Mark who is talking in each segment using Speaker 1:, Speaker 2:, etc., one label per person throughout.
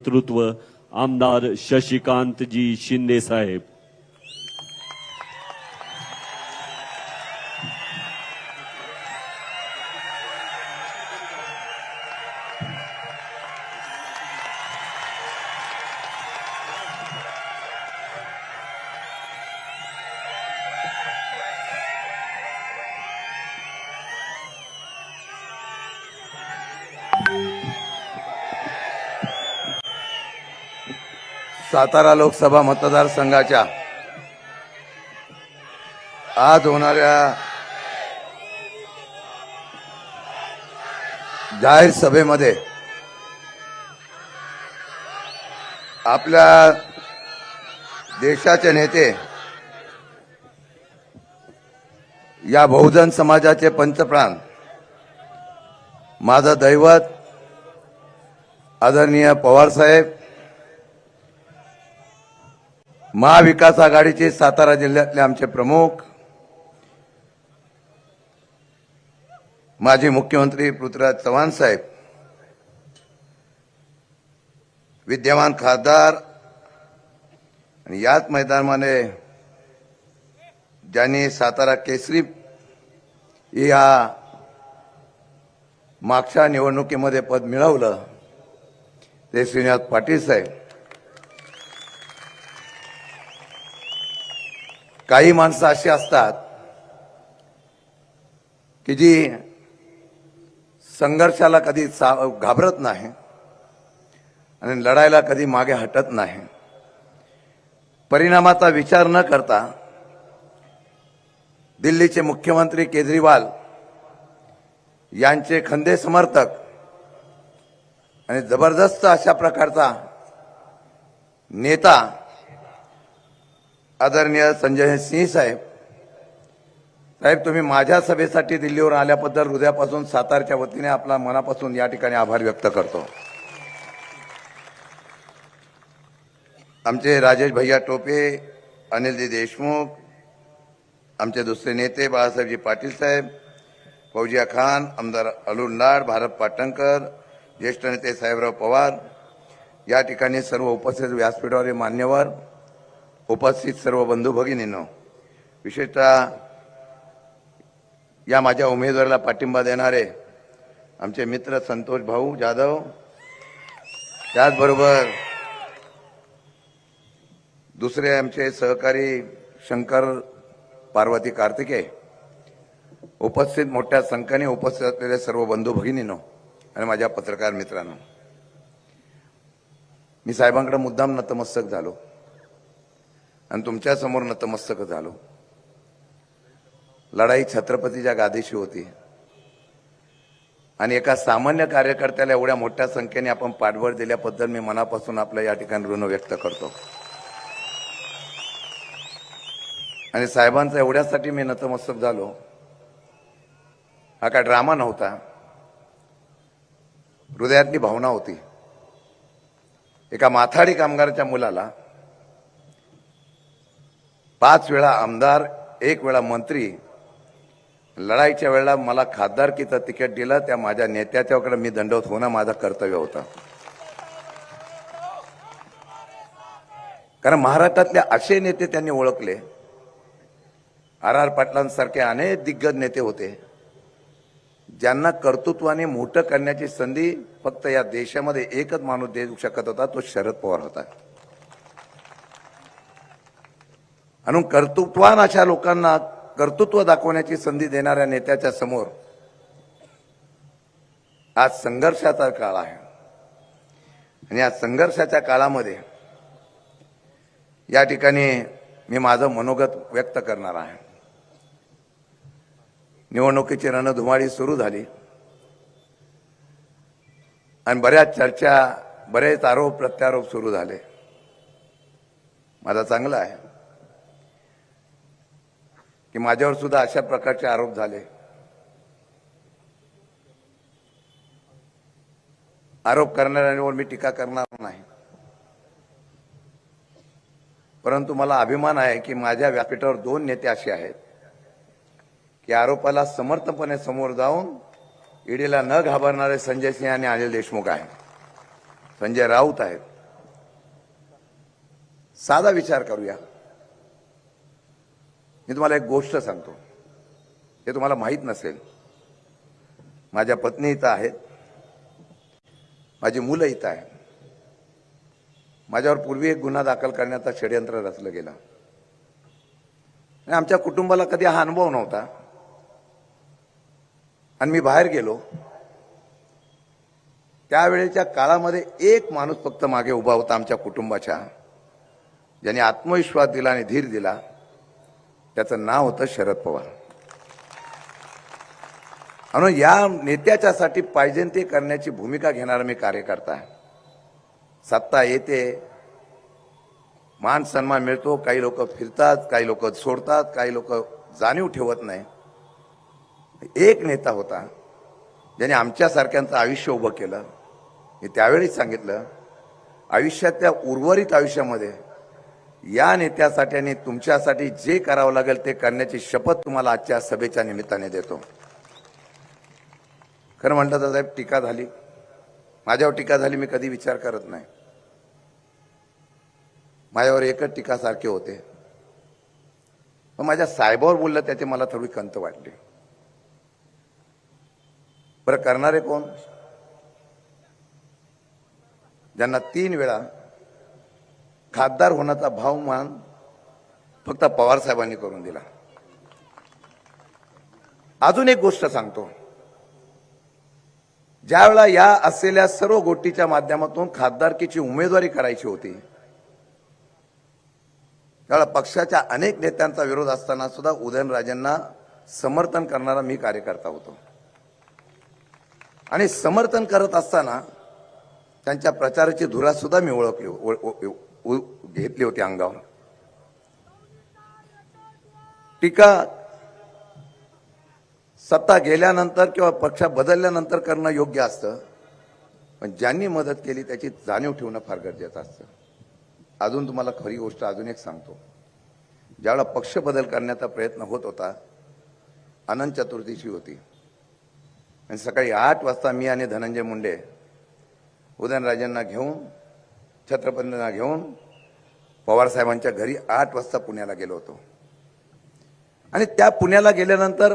Speaker 1: नेतृत्व आमदार शशिकांतजी शिंदे साहेब.
Speaker 2: सातारा लोकसभा मतदारसंघाच्या आज होणाऱ्या जाहीर सभेमध्ये आपल्या देशाचे नेते या बहुजन समाजाचे पंचप्राण माझं दैवत आदरणीय पवारसाहेब महाविकास आघाडीचे सातारा जिल्ह्यातले आमचे प्रमुख माजी मुख्यमंत्री पृथ्वीराज चव्हाण साहेब विद्यमान खासदार आणि याच मैदानामध्ये ज्यांनी सातारा केसरी या मागच्या निवडणुकीमध्ये पद मिळवलं ते श्रीनिवास पाटील साहेब. काही माणसं अशी असतात की जी संघर्षाला कधी सा- घाबरत नाही आणि लढायला कधी मागे हटत नाही. परिणामाचा विचार न करता दिल्लीचे मुख्यमंत्री केजरीवाल यांचे खंदे समर्थक आणि जबरदस्त अशा प्रकारचा नेता आदरणीय संजय सिंह साहेब. साहेब तुम्ही माझ्या सभेसाठी दिल्लीवर आल्याबद्दल हृदयापासून सातारच्या वतीने आपला मनापासून या ठिकाणी आभार व्यक्त करतो. आमचे राजेश भैया टोपे अनिलजी देशमुख आमचे दुसरे नेते बाळासाहेबजी पाटील साहेब फौजिया खान आमदार अरुण लाड भारत पाटणकर ज्येष्ठ नेते साहेबराव पवार या ठिकाणी सर्व उपस्थित व्यासपीठावरील मान्यवर उपस्थित सर्व बंधू भगिनींनो विशेषतः या माझ्या उमेदवाराला पाठिंबा देणारे आमचे मित्र संतोष भाऊ जाधव त्याचबरोबर दुसरे आमचे सहकारी शंकर पार्वती कार्तिके उपस्थित मोठ्या संख्येने उपस्थित असलेले सर्व बंधू भगिनींनो आणि माझ्या पत्रकार मित्रांनो. मी साहेबांकडे मुद्दाम नतमस्तक झालो. आणि तुमच्यासमोर नतमस्तक झालो. लढाई छत्रपतीच्या गादीशी होती. आणि एका सामान्य कार्यकर्त्याला एवढ्या मोठ्या संख्येने आपण पाठबळ दिल्याबद्दल मी मनापासून आपलं या ठिकाणी ऋण व्यक्त करतो. आणि साहेबांचा एवढ्यासाठी मी नतमस्तक झालो. हा काय ड्रामा नव्हता. हृदयातली भावना होती. एका माथाडी कामगाराच्या मुलाला पाच वेळा आमदार एक वेळा मंत्री. लढाईच्या वेळेला मला खासदारकीचं तिकीट दिलं त्या माझ्या नेत्याच्याकडे मी दंडवत होणं माझं कर्तव्य होतं. कारण महाराष्ट्रातले असे नेते त्यांनी ओळखले. आर आर पाटलांसारखे अनेक दिग्गज नेते होते. ज्यांना कर्तृत्वाने मोठं करण्याची संधी फक्त या देशामध्ये एकच माणूस देऊ शकत होता तो शरद पवार होता. आणि कर्तृत्वान अशा लोकांना कर्तृत्व दाखवण्याची संधी देणाऱ्या नेत्याच्या समोर आज संघर्षाचा काळ आहे. आणि या संघर्षाच्या काळामध्ये या ठिकाणी मी माझं मनोगत व्यक्त करणार आहे. निवडणुकीची रणधुमाळी सुरू झाली. आणि बऱ्याच चर्चा बरेच आरोप प्रत्यारोप सुरू झाले. माझा चांगला आहे. की माझ्यावर सुद्धा अशा प्रकारचे आरोप झाले. आरोप करणाऱ्यांवर मी टीका करणार नाही. परंतु मला अभिमान आहे की माझ्या व्यापीठावर दोन नेते असे आहेत की आरोपाला समर्थपणे समोर जाऊन ईडीला न घाबरणारे संजय सिंह आणि अनिल देशमुख आहेत. संजय राऊत आहेत. साधा विचार करूया. मी तुम्हाला एक गोष्ट सांगतो. हे तुम्हाला माहीत नसेल. माझ्या पत्नी इथं आहेत. माझी मुलं इथं आहेत. माझ्यावर पूर्वी एक गुन्हा दाखल करण्याचा षडयंत्र रचलं गेलं. आणि आमच्या कुटुंबाला कधी हा अनुभव नव्हता. आणि मी बाहेर गेलो. त्यावेळेच्या काळामध्ये एक माणूस फक्त मागे उभा होता आमच्या कुटुंबाच्या. ज्याने आत्मविश्वास दिला आणि धीर दिला. त्याचं नाव होतं शरद पवार. म्हणून या नेत्याच्यासाठी पाहिजे ते करण्याची भूमिका घेणारा मी कार्यकर्ता आहे. सत्ता येते मान सन्मान मिळतो काही लोक फिरतात काही लोक सोडतात काही लोक जाणीव ठेवत नाही. एक नेता होता ज्याने आमच्यासारख्यांचं आयुष्य उभं केलं. मी त्यावेळीच सांगितलं आयुष्यातल्या उर्वरित आयुष्यामध्ये या नेत्यासाठी आणि तुमच्यासाठी जे करावं लागेल ते करण्याची शपथ तुम्हाला आजच्या सभेच्या निमित्ताने देतो. खरं म्हटलं तर साहेब टीका झाली. माझ्यावर टीका झाली मी कधी विचार करत नाही. माझ्यावर एकच टीका सारखे होते. पण माझ्या साहेबावर बोललं त्याची मला थोडी खंत वाटली. बरं करणारे कोण? ज्यांना तीन वेळा खासदार होण्याचा भावमान फक्त पवार साहेबांनी करून दिला. अजून एक गोष्ट सांगतो. ज्यावेळा या असलेल्या सर्व गोष्टीच्या माध्यमातून खासदारकीची उमेदवारी करायची होती त्यावेळेला पक्षाच्या अनेक नेत्यांचा विरोध असताना सुद्धा उदयनराजेंना समर्थन करणारा मी कार्यकर्ता होतो. आणि समर्थन करत असताना त्यांच्या प्रचाराची धुरा सुद्धा मी ओळखली घेतली होती अंगावर. टीका सत्ता गेल्यानंतर किंवा पक्ष बदलल्यानंतर करणं योग्य असतं. पण ज्यांनी मदत केली त्याची जाणीव ठेवणं फार गरजेचं असतं. अजून तुम्हाला खरी गोष्ट अजून एक सांगतो. ज्यावेळा पक्ष बदल करण्याचा प्रयत्न होत होता अनंत चतुर्थीशी होती. आणि सकाळी आठ वाजता मी आणि धनंजय मुंडे उदयनराजेंना घेऊन छत्रपतींना घेऊन पवारसाहेबांच्या घरी आठ वाजता पुण्याला गेलो होतो. आणि त्या पुण्याला गेल्यानंतर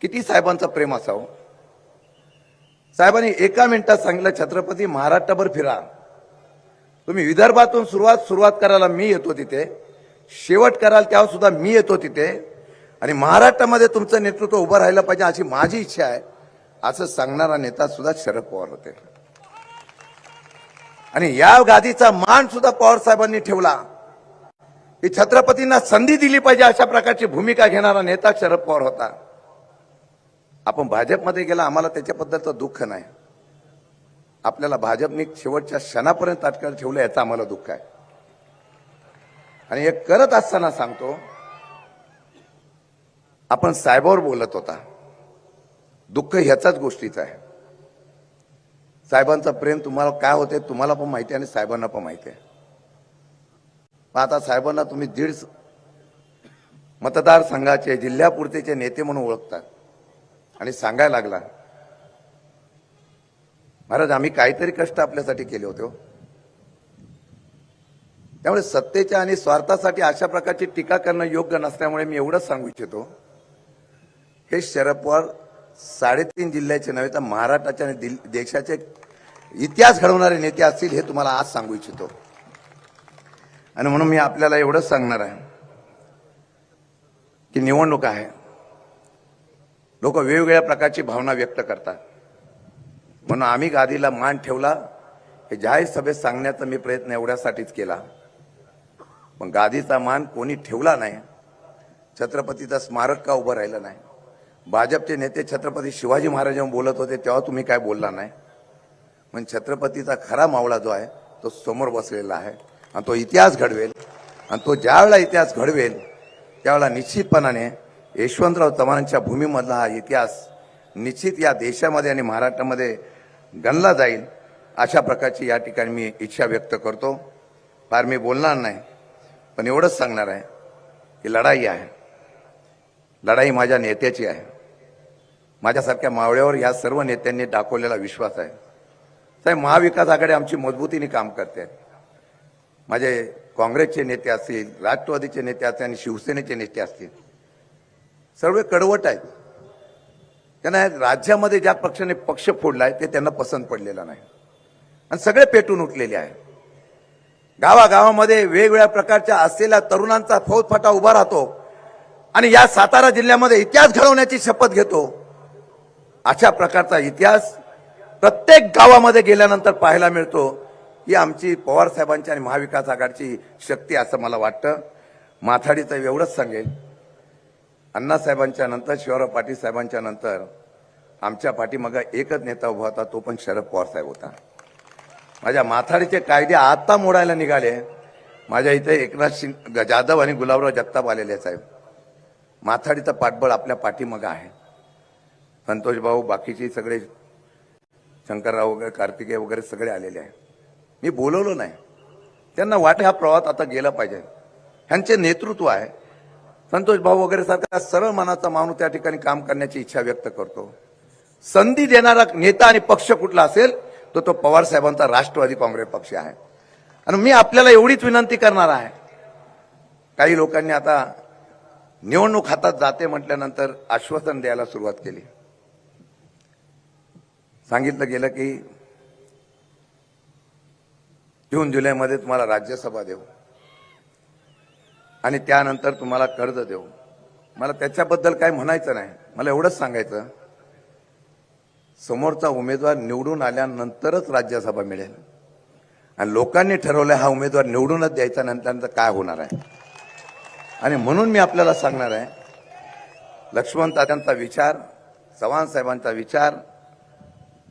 Speaker 2: किती साहेबांचं प्रेम असावं? साहेबांनी एका मिनिटात सांगितलं छत्रपती महाराष्ट्रभर फिरा. तुम्ही विदर्भातून सुरुवात सुरुवात करायला मी येतो तिथे. शेवट कराल त्यावर सुद्धा मी येतो तिथे. आणि महाराष्ट्रामध्ये तुमचं नेतृत्व उभं राहिलं पाहिजे अशी माझी इच्छा आहे. असं सांगणारा नेता सुद्धा शरद पवार होते. आणि या गादीचा मान सुद्धा पवार साहेबांनी ठेवला. की छत्रपतींना संधी दिली पाहिजे अशा प्रकारची भूमिका घेणारा नेता शरद पवार होता. आपण भाजपमध्ये गेला आम्हाला त्याच्याबद्दलचं दुःख नाही. आपल्याला भाजपने शेवटच्या क्षणापर्यंत तात्काळ ठेवलं याचं आम्हाला दुःख आहे. आणि हे करत असताना सांगतो आपण साहेबावर बोलत होता. दुःख ह्याचाच गोष्टीचं आहे. साहेबांचं प्रेम तुम्हाला काय होते तुम्हाला पण माहिती आहे आणि साहेबांना पण माहिती आहे. आता साहेबांना तुम्ही दीड मतदारसंघाचे जिल्ह्यापुरतेचे नेते म्हणून ओळखतात आणि सांगायला लागला महाराज आम्ही काहीतरी कष्ट आपल्यासाठी केले होते हो. त्यामुळे सत्तेच्या आणि स्वार्थासाठी अशा प्रकारची टीका करणं योग्य नसल्यामुळे मी एवढंच सांगू इच्छितो. हे शरद पवार साडेतीन जिल्ह्याचे नव्हे तर महाराष्ट्राचे आणि दिल- देशाचे इतिहास घडवणारे नेते असतील हे तुम्हाला आज सांगू इच्छितो. आणि म्हणून मी आपल्याला एवढंच सांगणार आहे की निवडणूक आहे. लोक वेगवेगळ्या प्रकारची भावना व्यक्त करतात. म्हणून आम्ही गादीला मान ठेवला हे जाहीर सभेत सांगण्याचा मी प्रयत्न एवढ्यासाठीच केला. पण गादीचा मान कोणी ठेवला नाही. छत्रपतीचा स्मारक का उभं राहिलं नाही? भाजपचे नेते छत्रपती शिवाजी महाराजांवर बोलत होते तेव्हा तुम्ही काय बोलला नाही? पण छत्रपतीचा खरा मावळा जो आहे तो समोर बसलेला आहे. आणि तो इतिहास घडवेल. आणि तो ज्यावेळेला इतिहास घडवेल त्यावेळेला निश्चितपणाने यशवंतराव चव्हाणांच्या भूमीमधला हा इतिहास निश्चित या देशामध्ये आणि महाराष्ट्रामध्ये गणला जाईल अशा प्रकारची या ठिकाणी मी इच्छा व्यक्त करतो. फार मी बोलणार नाही पण एवढंच सांगणार आहे की लढाई आहे. लढाई माझ्या नेत्याची आहे. माझ्यासारख्या मावळ्यावर या सर्व नेत्यांनी दाखवलेला विश्वास आहे. साहेब महाविकास आघाडी आमची मजबूतीने काम करते. माझे काँग्रेसचे नेते असतील राष्ट्रवादीचे नेते असतील आणि शिवसेनेचे नेते असतील. सर्व कडवट आहेत. त्यांना राज्यामध्ये ज्या पक्षाने पक्ष फोडलाय ते त्यांना पसंत पडलेला नाही. आणि सगळे पेटून उठलेले आहे गावागावामध्ये वेगवेगळ्या प्रकारच्या असलेल्या तरुणांचा फौजफाटा उभा राहतो आणि या सातारा जिल्ह्यामध्ये इतिहास घडवण्याची शपथ घेतो. अशा प्रकारचा इतिहास प्रत्येक गावामध्ये गेल्यानंतर पाहायला मिळतो ही आमची पवार साहेबांची आणि महाविकास आघाडीची शक्ती असं मला वाटतं. माथाडीचं एवढंच सांगेल. अण्णासाहेबांच्या नंतर शिवराव पाटील साहेबांच्या नंतर आमच्या पाठीमागा एकच नेता उभा होता तो पण शरद पवार साहेब होता. माझ्या माथाडीचे कायदे आता मोडायला निघाले. माझ्या इथे एकनाथ सिंग जाधव आणि गुलाबराव जगताप आलेले साहेब. माथाडीचं पाठबळ आपल्या पाठीमागं आहे. संतोष भाऊ बाकीचे सगळे शंकरराव वगैरे कार्तिकेय वगैरे सगळे आलेले आहे मी बोलवलो नाही. त्यांना वाटे हा प्रवास आता गेला पाहिजे. ह्यांचे नेतृत्व आहे. संतोष भाऊ वगैरे सारखा सरळ मनाचा माणूस त्या ठिकाणी काम करण्याची इच्छा व्यक्त करतो. संधी देणारा नेता आणि पक्ष कुठला असेल तो तो पवार साहेबांचा राष्ट्रवादी काँग्रेस पक्ष आहे. आणि मी आपल्याला एवढीच विनंती करणार आहे. काही लोकांनी आता निवडणूक हातात जाते म्हटल्यानंतर आश्वासन द्यायला सुरुवात केली. सांगितलं गेलं की जून जुलैमध्ये तुम्हाला राज्यसभा देऊ. आणि त्यानंतर तुम्हाला कर्ज देऊ. मला त्याच्याबद्दल काय म्हणायचं नाही. मला एवढंच सांगायचं समोरचा उमेदवार निवडून आल्यानंतरच राज्यसभा मिळेल. आणि लोकांनी ठरवलं हा उमेदवार निवडूनच द्यायचा नंतर काय होणार आहे? आणि म्हणून मी आपल्याला सांगणार आहे लक्ष्मण तात्यांचा विचार चव्हाण साहेबांचा विचार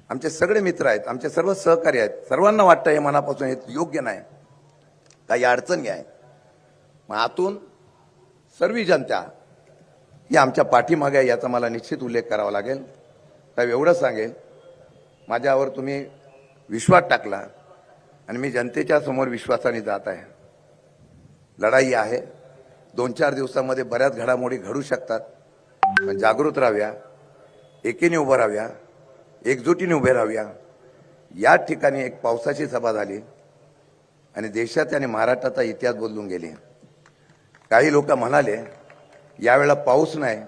Speaker 2: आमचे सगळे मित्र आहेत आमचे सर्व सहकारी आहेत. सर्वांना वाटतं हे मनापासून हे योग्य नाही. काही अडचणी आहे मग आतून सर्व जनता ही आमच्या पाठीमागे आहे याचा मला निश्चित उल्लेख करावा लागेल. साहेब एवढं सांगेल माझ्यावर तुम्ही विश्वास टाकला आणि मी जनतेच्या समोर विश्वासाने जात आहे. लढाई आहे. दोन चार दिवसामध्ये बऱ्याच घडामोडी घडू शकतात. पण जागृत राहाव्या एकीने उभं राहाव्या एकजुटीने उभे राहूया. या ठिकाणी एक पावसाची सभा झाली. आणि देशात आणि महाराष्ट्राचा इतिहास बदलून गेले. काही लोक म्हणाले यावेळेला पाऊस नाही.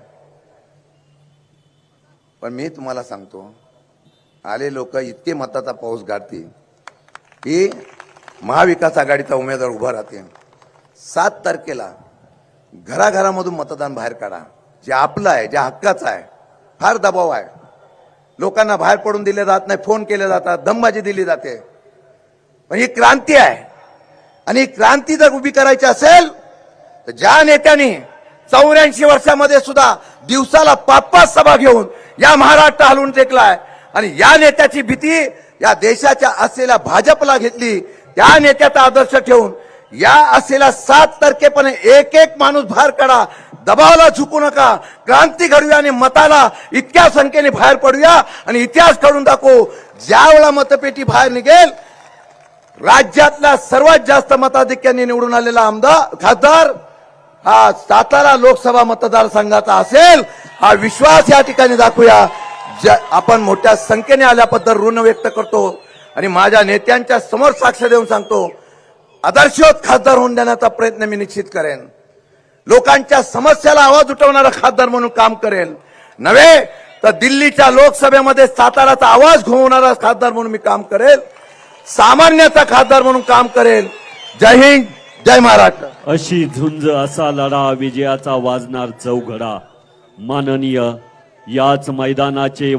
Speaker 2: पण मी तुम्हाला सांगतो आले लोक इतके मताचा पाऊस गाठतील की महाविकास आघाडीचा उमेदवार उभा राहते सात तारखेला घराघरामधून मतदान बाहेर काढा. जे आपलं आहे जे हक्काचं आहे फार दबाव आहे. लोकांना बाहेर पडून दिले जात नाही फोन केले जातात दमबाजी दिली जाते. पण ही क्रांती आहे. आणि क्रांती जर उभी करायची असेल तर ज्या नेत्यांनी चौऱ्याऐंशी वर्षामध्ये सुद्धा दिवसाला पाच पाच सभा घेऊन या महाराष्ट्र हलवून टेकलाय आणि या नेत्याची भीती या देशाच्या असलेल्या भाजपला घेतली त्या नेत्याचा आदर्श ठेवून या असलेल्या सात तारखेपणे एक एक माणूस बाहेर काढा. दबावाला झुकू नका. क्रांती घडूया आणि मताला इतक्या संख्येने बाहेर पडूया आणि इतिहास काढून दाखवू ज्या वेळा मतपेटी बाहेर निघेल राज्यातल्या सर्वात जास्त मताधिक्यांनी निवडून आलेला आमदार खासदार हा सातारा लोकसभा मतदारसंघाचा असेल हा विश्वास या ठिकाणी दाखवूया. ज्या- आपण मोठ्या संख्येने आल्याबद्दल ऋण व्यक्त करतो आणि माझ्या नेत्यांच्या समोर साक्ष देऊन सांगतो. आदर्शवत खासदार होऊन देण्याचा प्रयत्न मी निश्चित करेन. लोकांच्या समस्याला आवाज उठवणारा खासदार म्हणून काम करेल. नव्हे तर दिल्लीच्या लोकसभेमध्ये साताराचा आवाज घुमवणारा खासदार म्हणून मी काम करेल. सामान्याचा खासदार म्हणून काम करेल. जय हिंद जय महाराष्ट्र.
Speaker 1: अशी झुंज असा लढा विजयाचा वाजणार चौघडा. माननीय याच मैदानाचे